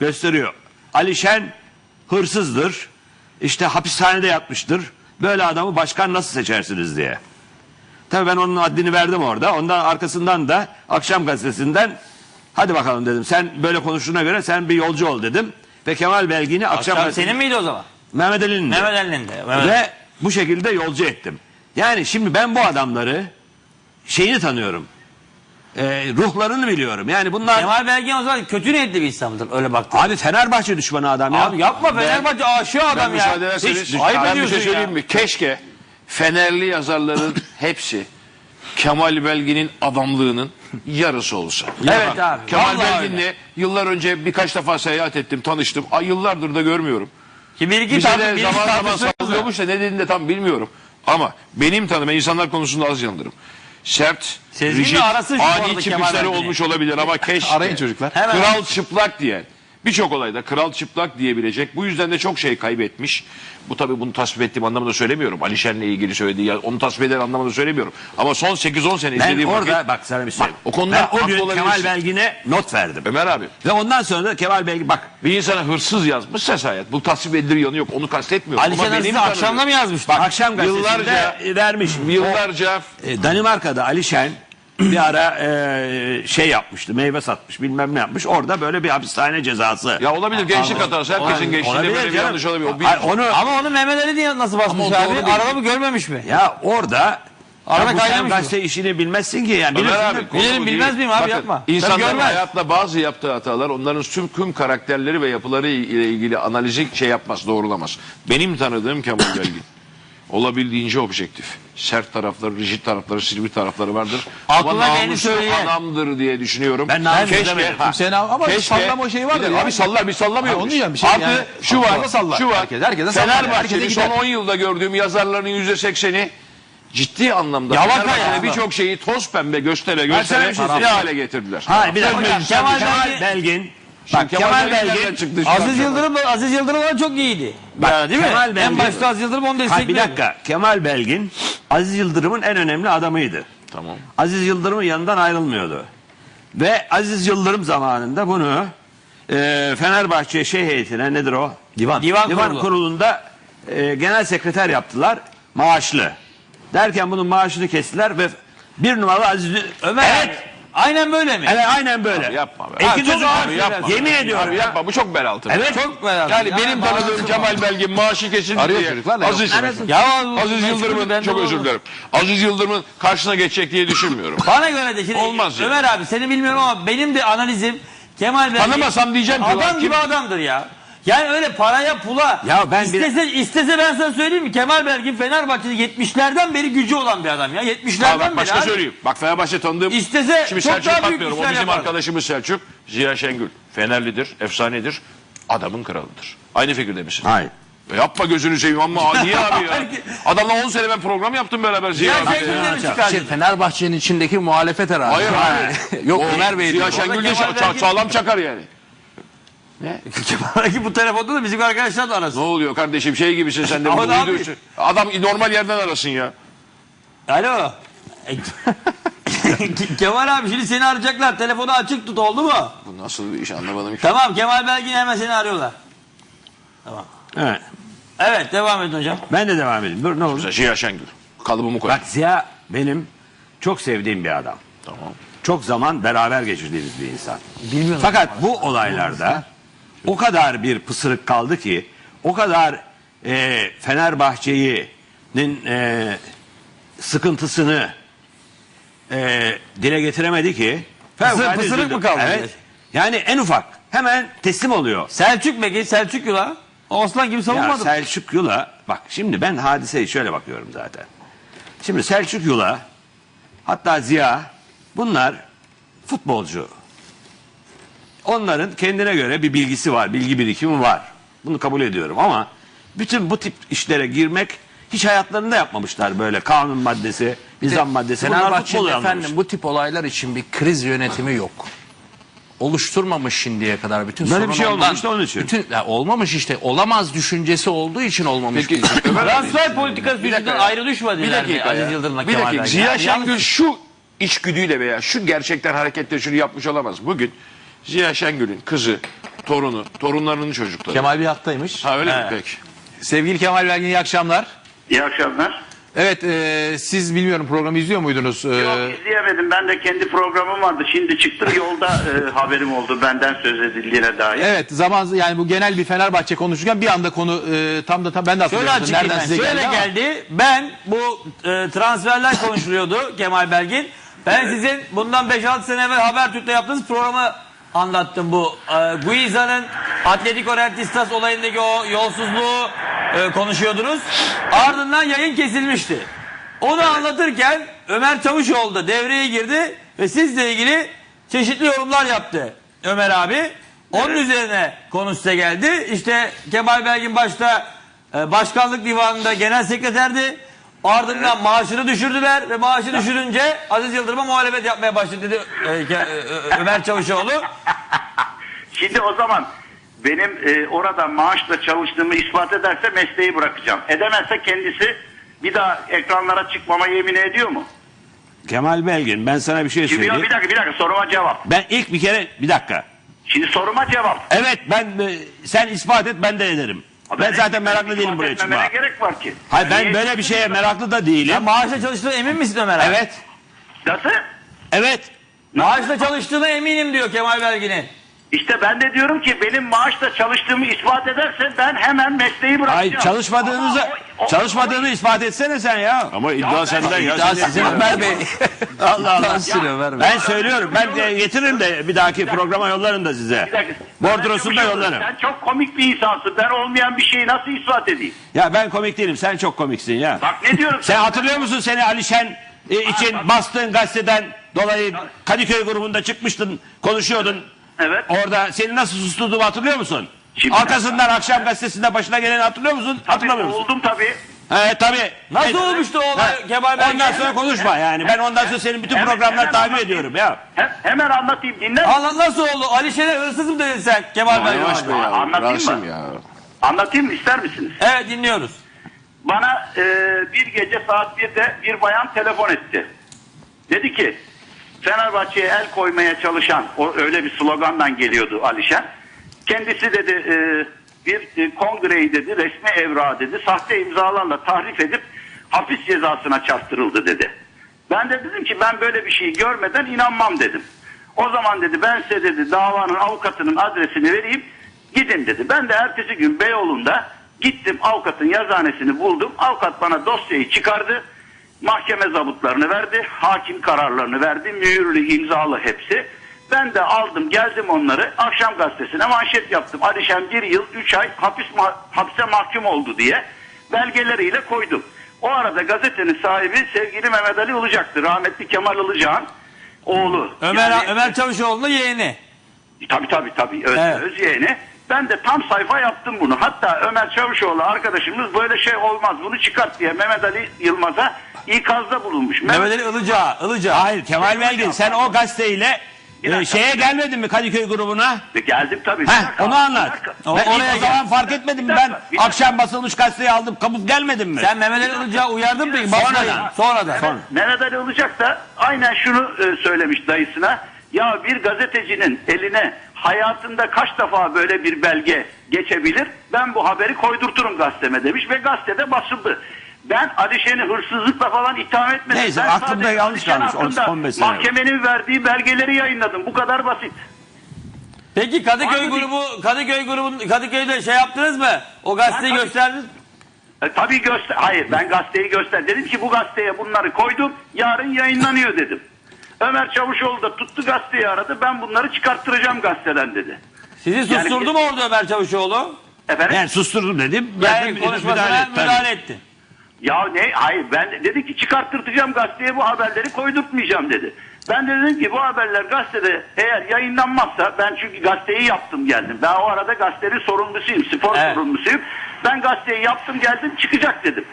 gösteriyor. Ali Şen hırsızdır. İşte hapishanede yatmıştır. Böyle adamı başkan nasıl seçersiniz diye. Tabii ben onun adını verdim orada. Ondan arkasından da akşam gazetesinden hadi bakalım dedim. Sen böyle konuştuğuna göre sen bir yolcu ol dedim. Ve Kemal Belgin'i akşam, Akşam gazetesi- senin miydi o zaman? Mehmet Ali'nin. Mehmet Ali'nin de. Mehmet Ve bu şekilde yolcu ettim. Yani şimdi ben bu adamları şeyini tanıyorum. Ee, ruhlarını biliyorum. Yani bunlar Kemal Belgin o zaman kötü niyetli bir insandır öyle baktın. abi Fenerbahçe düşmanı adam ya. Abi yapma Fenerbahçe aşığı Ben adam ya. müsaade ederseniz Hiç ayıp ben bir ediyorsun şey söyleyeyim ya. mi? Keşke Fenerli yazarların hepsi Kemal Belgin'in adamlığının yarısı olsa. Evet abi, Kemal vallahi Belgin'le yıllar önce birkaç defa seyahat ettim, tanıştım. Ay yıllardır da görmüyorum. Ki bir iki Bize tane de bir zaman zaman sallıyormuş da ne dediğini de tam bilmiyorum. Ama benim tanıma insanlar konusunda az yanılırım. Sert, Sezgin'le rigid, arası şu arada ani Kemal çıkışları olmuş olabilir ama keşke. Arayın çocuklar. Hemen. Kral çıplak diyen. Birçok olayda kral çıplak diyebilecek. Bu yüzden de çok şey kaybetmiş. Bu tabii bunu tasvip ettiğim anlamında söylemiyorum. Alişen'le ilgili söylediği ya onu tasvip eden anlamında söylemiyorum. Ama son 8-10 sene ben izlediğim orada vakit. bak sana bir şey. Bak, o konuda ben o gün olabilirsin. Kemal Belgin'e not verdim. Ömer abi Ve ondan sonra da Kemal Belgin bak bir insana hırsız yazmış hayat. Bu tasvip edilir yanı yok. Onu kastetmiyorum. Ali Ama Şener benim size tanıdığım- akşamda mı yazmıştı? bak akşam gazetesinde Yıllarca- vermiş. Yıllarca E, Danimarka'da Ali Şen bir ara e, şey yapmıştı. Meyve satmış bilmem ne yapmış. Orada böyle bir hapishane cezası. ya olabilir gençlik hatası. Herkesin gençliğinde böyle bir canım. yanlış olabilir. O bir- Hayır, onu Ama onu Mehmet Ali diye nasıl basmış Ama o abi? değil. Arada mı görmemiş mi? ya orada Arada ya bu sen kaynamış mı? gazete işini bilmezsin ki yani. Ömer Bilirsin abi, konu Bilirim, bu bilmez değil. miyim abi, Bakın, yapma. İnsanların Tabii görmez. hayatta bazı yaptığı hatalar onların tüm, tüm karakterleri ve yapıları ile ilgili analizi şey yapmaz, doğrulamaz. Benim tanıdığım Kemal Belgin olabildiğince objektif. Sert tarafları, rigid tarafları, silivri tarafları vardır. Aklına Ama namuslu söyleyen. adamdır diye düşünüyorum. Ben namus keşke, demedim. ha, Kimsenin ama keşke- sallama şeyi var Bir de- ya. Abi sallar, biz sallamıyoruz. Ha, onu diyorum, bir şey Artı yani. şu var, Akla sallar. şu var. Herkes- herkese sallar. Fenerbahçe'nin Herkese son gider. 10 yılda gördüğüm yazarların yüzde sekseni ciddi anlamda Yalaka Fenerbahçe'de ya. birçok şeyi toz pembe göstere sana göstere bir şey ne söyleyeyim. hale getirdiler. Ha bir dakika. Kemal Belgin. Bak Kemal Kemal Belgin çıktı şu Aziz? Yıldırım da Aziz Yıldırım da çok iyiydi. Bak, Yani değil mi? Kemal En Belgin- başta Aziz Yıldırım onu Ha, bir dakika. Kemal Belgin Aziz Yıldırım'ın en önemli adamıydı. Tamam. Aziz Yıldırım'ın yanından ayrılmıyordu. Ve Aziz Yıldırım zamanında bunu e, Fenerbahçe şey heyetine nedir o? Divan. Divan, Divan kurulu. kurulunda e, genel sekreter yaptılar. Maaşlı. Derken bunun maaşını kestiler ve bir numaralı Aziz Ömer Evet. Abi, Aynen böyle mi? Evet aynen böyle. Yapma be. Ekin Ha, çok ağır Abi yapma. Yemin ediyorum Abi ya. yapma bu çok bel altı. Evet. Çok merak Yani benim tanıdığım Kemal Belgin maaşı kesildi Arıyor diye. çocuklar Aziz, Ya Aziz Yıldırım'ın çok özür dilerim. Aziz Yıldırım'ın karşısına geçecek diye düşünmüyorum. Bana göre de şimdi Olmaz ya. Ömer abi seni bilmiyorum ama benim de analizim Kemal Belgin Tanımasam diyeceğim ki adam gibi adamdır ya. Yani öyle paraya pula Ya ben bir- istese, istese ben sana söyleyeyim mi? Kemal Belgin Fenerbahçe'de 70'lerden beri gücü olan bir adam ya. 70'lerden Aa, bak beri. başka abi. söyleyeyim. Bak Fenerbahçe tanıdığım. İstese Şimdi çok Selçuk daha büyük bakmıyorum. O işler bizim yapar. arkadaşımız Selçuk. Ziya Şengül. Fenerlidir, efsanedir. Adamın kralıdır. Aynı fikirde misin? Hayır. E Yapma gözünü seveyim ama niye abi ya? Adamla 10 sene ben program yaptım beraber Ziya Ya abi. Açar. çıkar. Şey, Fenerbahçe'nin içindeki muhalefet herhalde. Hayır abi. Yok O Ömer Bey Ziya diyor. Şengül de Kemal ça- Belgin- sağlam çakar yani. Kemal Belgin bu telefonda da bizim arkadaşlar da Ne arasın. oluyor kardeşim şey gibisin sen de. Ama bunu ne uyduruyorsun. Adam normal yerden arasın ya. Alo. E, Kemal abi şimdi seni arayacaklar. Telefonu açık tut oldu mu? Bu nasıl bir iş anlamadım. ki. Tamam Kemal Belgin hemen seni arıyorlar. Evet. Evet devam edin hocam. Ben de devam edeyim. Dur ne olur. Ziya Şengül. Kalıbımı koy. Bak Ziya benim çok sevdiğim bir adam. Tamam. Çok zaman beraber geçirdiğimiz bir insan. Fakat bu olaylarda o kadar bir pısırık kaldı ki o kadar e, Fenerbahçe'nin e, sıkıntısını e, dile getiremedi ki. Fevkalade pısırık üzüldüm. mı kaldı? Evet. Yani en ufak hemen teslim oluyor. Selçuk peki Selçuk Yula. Osman gibi Ya savunmadı. Selçuk Yula bak şimdi ben hadiseye şöyle bakıyorum zaten. Şimdi Selçuk Yula hatta Ziya bunlar futbolcu. Onların kendine göre bir bilgisi var, bilgi birikimi var. Bunu kabul ediyorum ama bütün bu tip işlere girmek hiç hayatlarında yapmamışlar böyle kanun maddesi, nizam maddesi. Anlamış. efendim bu tip olaylar için bir kriz yönetimi yok. Oluşturmamış şimdiye kadar bütün Böyle bir sorun şey ondan. olmamış da onun için. Bütün, ya olmamış işte olamaz düşüncesi olduğu için olmamış. Peki. Transfer politikası Bir dakika yüzünden ayrı düşmediler Bir dakika mi Aziz. Yıldırım'la Bir Kemal dakika. Ziya Yani Şengül şu içgüdüyle veya şu gerçekten hareketle şunu yapmış olamaz. Bugün Ziya Şengül'ün kızı torunu, torunlarının çocukları. Kemal bir hattaymış. Ha öyle mi Evet. peki? Sevgili Kemal Belgin iyi akşamlar. İyi akşamlar. Evet e, siz bilmiyorum programı izliyor muydunuz? E, Yok izleyemedim. Ben de kendi programım vardı. Şimdi çıktım yolda e, haberim oldu benden söz edildiğine dair. Evet zaman yani bu genel bir Fenerbahçe konuşurken bir anda konu e, tam da tam ben de Şöyle hatırlıyorum. açıklayayım Nereden ben. size Şöyle geldi, ama- geldi. Ben bu e, transferler konuşuluyordu Kemal Belgin. Ben sizin bundan 5-6 sene evvel Habertürk'te yaptığınız programı anlattım bu. E, Guiza'nın Atletico Rentistas olayındaki o yolsuzluğu e, konuşuyordunuz. Ardından yayın kesilmişti. Onu anlatırken Ömer Çavuşoğlu da devreye girdi ve sizle ilgili çeşitli yorumlar yaptı Ömer abi. Onun üzerine konu size geldi. İşte Kemal Belgin başta e, başkanlık divanında genel sekreterdi. Ardından maaşını düşürdüler ve maaşı düşürünce Aziz Yıldırım'a muhalefet yapmaya başladı dedi e, e, e, Ömer Çavuşoğlu. Şimdi o zaman benim e, orada maaşla çalıştığımı ispat ederse mesleği bırakacağım. Edemezse kendisi bir daha ekranlara çıkmama yemin ediyor mu? Kemal Belgin ben sana bir şey Şimdi bir söyleyeyim. dakika bir dakika soruma cevap. Ben ilk bir kere bir dakika. Şimdi soruma cevap. Evet ben e, sen ispat et ben de ederim. Ben zaten meraklı değilim buraya etmemene çıkma. gerek var ki. Hayır ben böyle bir şeye meraklı da değilim. Sen maaşla çalıştığına emin misin Ömer abi? Evet. Nasıl? Evet. Maaşla çalıştığına eminim diyor Kemal Belgin'in. İşte ben de diyorum ki benim maaşla çalıştığımı ispat ederse ben hemen mesleği bırakacağım. Ay çalışmadığınızı Ama o- o- çalışmadığını ispat etsene sen ya. Ama iddia senden ya. İddia Sen- sizin Ömer Bey. Allah Allah. Sizin Ömer Bey. Ben söylüyorum ben de getiririm de bir dahaki programa yollarım da size. Bir dakika. Bordrosunu da yollarım. Sen çok komik bir insansın. Ben olmayan bir şeyi nasıl ispat edeyim? Ya ben komik değilim sen çok komiksin ya. Bak ne diyorum Sen hatırlıyor musun seni Alişen e, için bastığın gazeteden dolayı Kadıköy grubunda çıkmıştın konuşuyordun. Evet. Orada seni nasıl susturduğumu hatırlıyor musun? Şimdi- Arkasından akşam gazetesinde başına geleni hatırlıyor musun? Tabii Hatırlamıyor musun? oldum tabii. He tabii. Nasıl Evet. olmuştu o olay Kemal Belgin? Ondan sonra konuşma yani. Ben ondan sonra senin bütün Hemen- programları hemen takip ediyorum ya. He- hemen anlatayım dinle. Anlat nasıl oldu? Alişen'e hırsız mı dedin sen Kemal Belgin? Yavaş be ya. Anlatayım mı? ya. Anlatayım mı ister misiniz? Evet dinliyoruz. Bana e, bir gece saat 1'de bir bayan telefon etti. Dedi ki Fenerbahçe'ye el koymaya çalışan o öyle bir slogandan geliyordu Alişen. Kendisi dedi e, bir e, kongreyi dedi resmi evrağı dedi sahte imzalarla tahrif edip hapis cezasına çarptırıldı dedi. Ben de dedim ki ben böyle bir şey görmeden inanmam dedim. O zaman dedi ben size dedi davanın avukatının adresini vereyim gidin dedi. Ben de ertesi gün Beyoğlu'nda gittim avukatın yazhanesini buldum. Avukat bana dosyayı çıkardı. Mahkeme zabıtlarını verdi. Hakim kararlarını verdi. Mühürlü imzalı hepsi. Ben de aldım geldim onları akşam gazetesine manşet yaptım. Alişen bir yıl üç ay hapis ma- hapse mahkum oldu diye belgeleriyle koydum. O arada gazetenin sahibi sevgili Mehmet Ali Ilıcak'tı. Rahmetli Kemal Ilıcak'ın oğlu. Ömer Yani- Ömer Çavuşoğlu'nun yeğeni. Tabii tabii tabii öz, Evet. öz yeğeni. Ben de tam sayfa yaptım bunu. Hatta Ömer Çavuşoğlu arkadaşımız böyle şey olmaz bunu çıkart diye Mehmet Ali Yılmaz'a ikazda bulunmuş. Mehmet Ali Ilıca. Ilıca. Hayır Kemal Belgin sen o gazeteyle Bir e, dakika. şeye gelmedin mi Kadıköy grubuna? Geldim tabii. Heh, dakika, onu anlat. O- Ben oraya o zaman fark etmedim mi ben dakika, bir akşam basılmış gazeteyi aldım kapıp gelmedim mi? Sen Mehmet Ali Ilıca'ya uyardın mı. Sonradan. Sonradan. Sonra. Mehmet Ali Ilıcak da aynen şunu e, söylemiş dayısına. Ya bir gazetecinin eline hayatında kaç defa böyle bir belge geçebilir? Ben bu haberi koydurturum gazeteme demiş ve gazetede basıldı. Ben Alişen'i hırsızlıkla falan itham etmedim. Neyse, ben aklımda yanlış kalmış, hakkında 15 sene. Mahkemenin verdiği belgeleri yayınladım. Bu kadar basit. Peki Kadıköy Abi- grubu Kadıköy grubun Kadıköy'de şey yaptınız mı? O gazeteyi Ben- gösterdiniz. E, tabii göster. Hayır ben gazeteyi göster. Dedim ki bu gazeteye bunları koydum. Yarın yayınlanıyor dedim. Ömer Çavuşoğlu da tuttu gazeteyi aradı. Ben bunları çıkarttıracağım gazeteden dedi. Sizi Yani- susturdu mu orada Ömer Çavuşoğlu? Efendim? Ben susturdum dedim. Ben Yani konuşmasına müdahale müdahale, etti. Ya ne? Hayır ben de- dedi ki çıkarttıracağım gazeteye bu haberleri koydurtmayacağım dedi. Ben de dedim ki bu haberler gazetede eğer yayınlanmazsa ben çünkü gazeteyi yaptım geldim. Ben o arada gazetenin sorumlusuyum, spor Evet. sorumlusuyum. Ben gazeteyi yaptım geldim çıkacak dedim.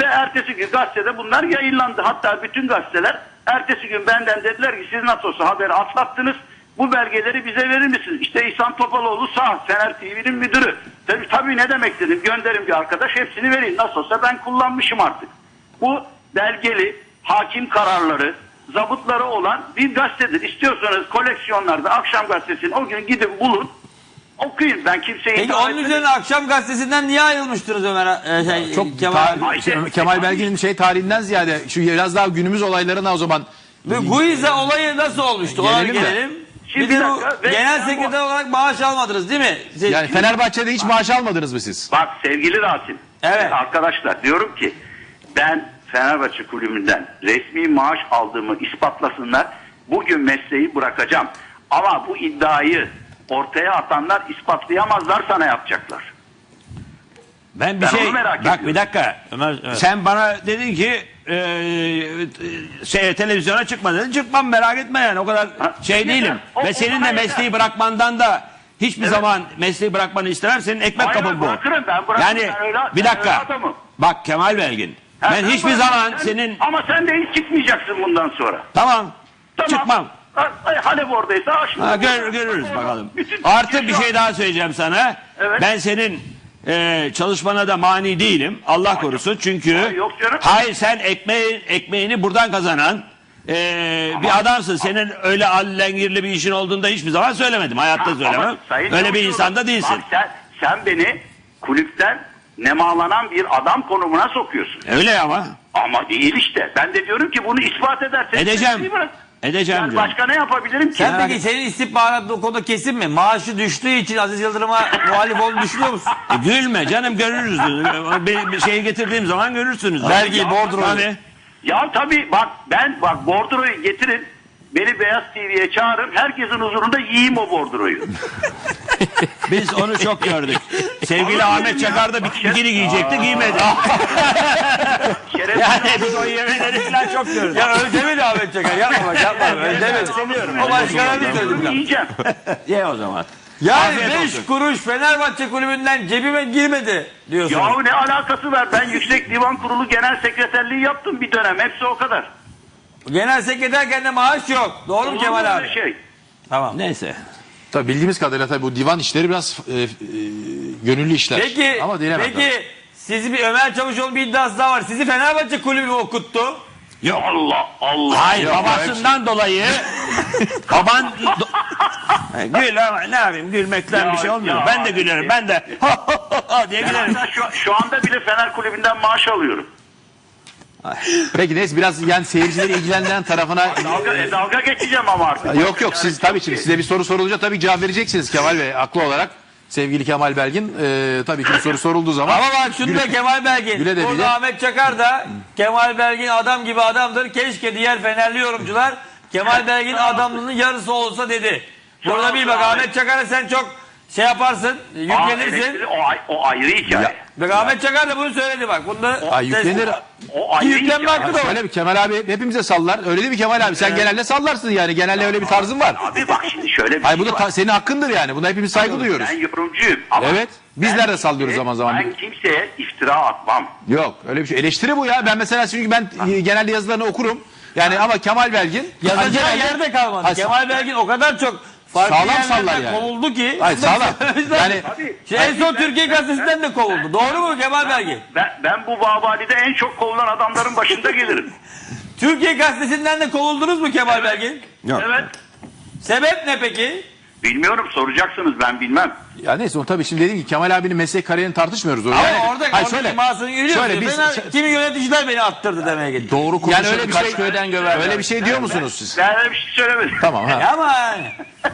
Ve ertesi gün gazetede bunlar yayınlandı. Hatta bütün gazeteler ertesi gün benden dediler ki siz nasıl olsa haberi atlattınız. Bu belgeleri bize verir misiniz? İşte İhsan Topaloğlu sağ Fener TV'nin müdürü. Tabii, tabii ne demek dedim. Gönderin bir arkadaş hepsini verin. Nasıl olsa ben kullanmışım artık. Bu belgeli hakim kararları, zabıtları olan bir gazetedir. İstiyorsanız koleksiyonlarda akşam gazetesini o gün gidin bulun. Okuyun ben kimseyi Peki onun etmedim. üzerine akşam gazetesinden niye ayrılmıştınız Ömer? E, şey, Çok Kemal Ay, işte- Kemal Belgin'in şey tarihinden ziyade şu biraz daha günümüz olaylarına o zaman Ve Guiza olayı nasıl olmuştu? Ona Gelelim gelelim. Şimdi bir de bir bu dakika, genel sekreter olarak maaş almadınız değil mi? Siz- yani Fenerbahçe'de hiç maaş almadınız mı siz? Bak sevgili Rasim. Evet. Arkadaşlar diyorum ki ben Fenerbahçe kulübünden resmi maaş aldığımı ispatlasınlar. Bugün mesleği bırakacağım. Ama bu iddiayı ortaya atanlar ispatlayamazlar sana yapacaklar. Ben bir Ben şey onu merak bak ediyorum. bir dakika. Ömer, evet. Sen bana dedin ki e, şey, televizyona çıkma dedin. Çıkmam merak etme yani o kadar Ha, şey yeter. değilim. O- Ve o senin de mesleği yeter. bırakmandan da hiçbir zaman mesleği bırakmanı istemem. Senin ekmek Hayır, kapın bu. bırakırım, ben bırakırım. Yani Ben öyle- bir ben dakika. öyle adamım. Bak Kemal Belgin. Ha, ben sen hiçbir bırak- zaman sen- senin Ama sen de hiç çıkmayacaksın bundan sonra. tamam, Tamam. çıkmam. Ha, ay, Halep oradaysa aşkım. Ha, gör, görürüz bakalım. Bütün Artı bir şey daha söyleyeceğim sana. Evet. Ben senin e, çalışmana da mani değilim. Allah korusun. Çünkü Hayır, yok canım. hayır sen ekmeği, ekmeğini buradan kazanan e, bir adamsın. Senin öyle allengirli bir işin olduğunda hiçbir zaman söylemedim. Hayatta Ha, söylemem. Öyle bir Çavuşoğlu, insan da değilsin. Bak sen, sen beni kulüpten nemalanan bir adam konumuna sokuyorsun. Öyle ama. Ama değil işte. Ben de diyorum ki bunu ispat edersen. Edeceğim. Edeceğim Yani diyorum. başka ne yapabilirim ki? Sen peki senin istihbarat o konuda kesin mi? Maaşı düştüğü için Aziz Yıldırım'a muhalif olduğunu düşünüyor musun? E, gülme canım görürüz. bir, şey getirdiğim zaman görürsünüz. Belki bordro. Tabii. Ya tabii bak ben bak bordroyu getirin. Beni Beyaz TV'ye çağırın. Herkesin huzurunda yiyeyim o bordroyu. Biz onu çok gördük. Sevgili Ahmet Çakar da bir bikini giyecekti giymedi. Şeref yani biz o yemeleri falan çok gördük. Ya öyle demedi Ahmet Çakar. Yapma bak yapma. Öyle demedi. O başkana bir söyledim. yiyeceğim. Ye o zaman. Yani Afiyet 5 olsun. kuruş Fenerbahçe kulübünden cebime girmedi diyorsun. Yahu ne alakası var? Ben Yüksek Divan Kurulu Genel Sekreterliği yaptım bir dönem. Hepsi o kadar. Genel sekreterken de maaş yok. Doğru mu Olur mu Kemal abi? Şey? Tamam. Neyse. Tabii bildiğimiz kadarıyla tabii bu divan işleri biraz e, e, gönüllü işler. Peki, Ama peki sizi bir Ömer Çavuşoğlu bir iddiası daha var. Sizi Fenerbahçe kulübü okuttu? Yok. Allah Allah. Hayır babasından dolayı baban do- Gül ama ne yapayım gülmekten Ya, bir şey olmuyor. ya. ben de gülerim. Ben de diye gülerim. Hatta şu, şu anda bile Fener Kulübü'nden maaş alıyorum. Peki neyse biraz yani seyircileri ilgilendiren tarafına Dalga, e, dalga geçeceğim ama artık. Yok yok siz tabii şimdi size bir soru sorulunca tabii cevap vereceksiniz Kemal Bey haklı olarak. Sevgili Kemal Belgin e, tabii ki bir soru sorulduğu zaman Ama bak şunu da Kemal Belgin. Güle de Burada bile. Ahmet Çakar da Kemal Belgin adam gibi adamdır. Keşke diğer Fenerli yorumcular Kemal Belgin adamlığının yarısı olsa dedi. Burada bir bak. Ahmet Çakar'a sen çok şey yaparsın, Aa, yüklenirsin. o, ay- o ayrı hikaye. Bak Ahmet Çakar da bunu söyledi bak. Bunda Ay, yüklenir. O ayrı Yüklenme hikaye. hakkı da var. Öyle bir Kemal abi hepimize sallar. Öyle değil mi Kemal abi? Sen genelde sallarsın yani. Genelde öyle bir tarzın var. Abi bak şimdi şöyle bir Hayır şey bu da var. ta- senin hakkındır yani. Buna hepimiz saygı duyuyoruz. Ben yorumcuyum. Ama Evet. Bizler de sallıyoruz zaman zaman. Ben kimseye iftira atmam. Yok öyle bir şey. Eleştiri bu ya. Ben mesela çünkü ben e, genelde yazılarını okurum. Yani ama Kemal Belgin yazacağı genelde- yerde kalmadı. Kemal Belgin o kadar çok farklı Sağlam sallar yani. kovuldu ki. Hayır, sağlam. Yani- Şimdi en son Türkiye Gazetesi'nden de kovuldu. Doğru mu Kemal Belgin? Ben, ben bu Babali'de en çok kovulan adamların başında gelirim. Türkiye Gazetesi'nden de kovuldunuz mu Kemal Belgin? Evet. Sebep ne peki? Bilmiyorum soracaksınız ben bilmem. Ya neyse o tabii şimdi dediğim ki Kemal abinin meslek kariyerini tartışmıyoruz. O Ama yani, orada Hayır, orada şöyle, şöyle biz- şö- kimi yöneticiler beni attırdı demeye gitti. Doğru yani konuşalım. öyle bir Kaç şey köyden göver. öyle bir şey diyor musunuz siz? Ben öyle bir şey söylemedim. Tamam ha. Ama yani.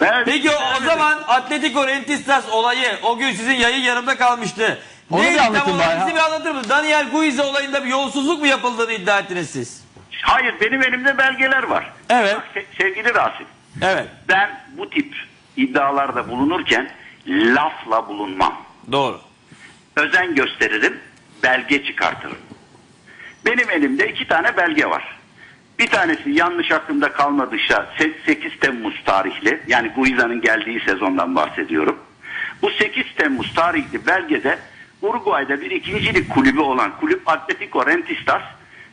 Ben Peki şey o, o zaman Atletico Rentistas olayı o gün sizin yayın yarımda kalmıştı. Onu Neydi bir anlatın bana ya. Bize bir anlatır mısın? Daniel Guiza olayında bir yolsuzluk mu yapıldığını iddia ettiniz siz? Hayır benim elimde belgeler var. Evet. Bak, se- sevgili Rasim. Evet. Ben bu tip iddialarda bulunurken lafla bulunmam. Doğru. Özen gösteririm, belge çıkartırım. Benim elimde iki tane belge var. Bir tanesi yanlış aklımda kalmadıysa 8 Temmuz tarihli yani Guiza'nın geldiği sezondan bahsediyorum. Bu 8 Temmuz tarihli belgede Uruguay'da bir ikincilik kulübü olan Kulüp Atletico Rentistas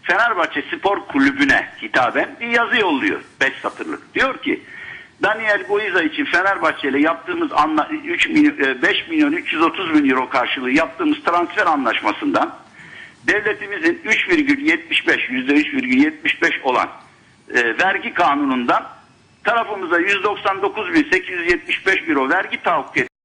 Fenerbahçe Spor Kulübü'ne hitaben bir yazı yolluyor. 5 satırlık. Diyor ki Daniel Guiza için Fenerbahçe ile yaptığımız anla 3 milyon, e, 5 milyon 330 bin euro karşılığı yaptığımız transfer anlaşmasından devletimizin 3,75 %3,75 olan e, vergi kanunundan tarafımıza 199.875 euro vergi tahakkuk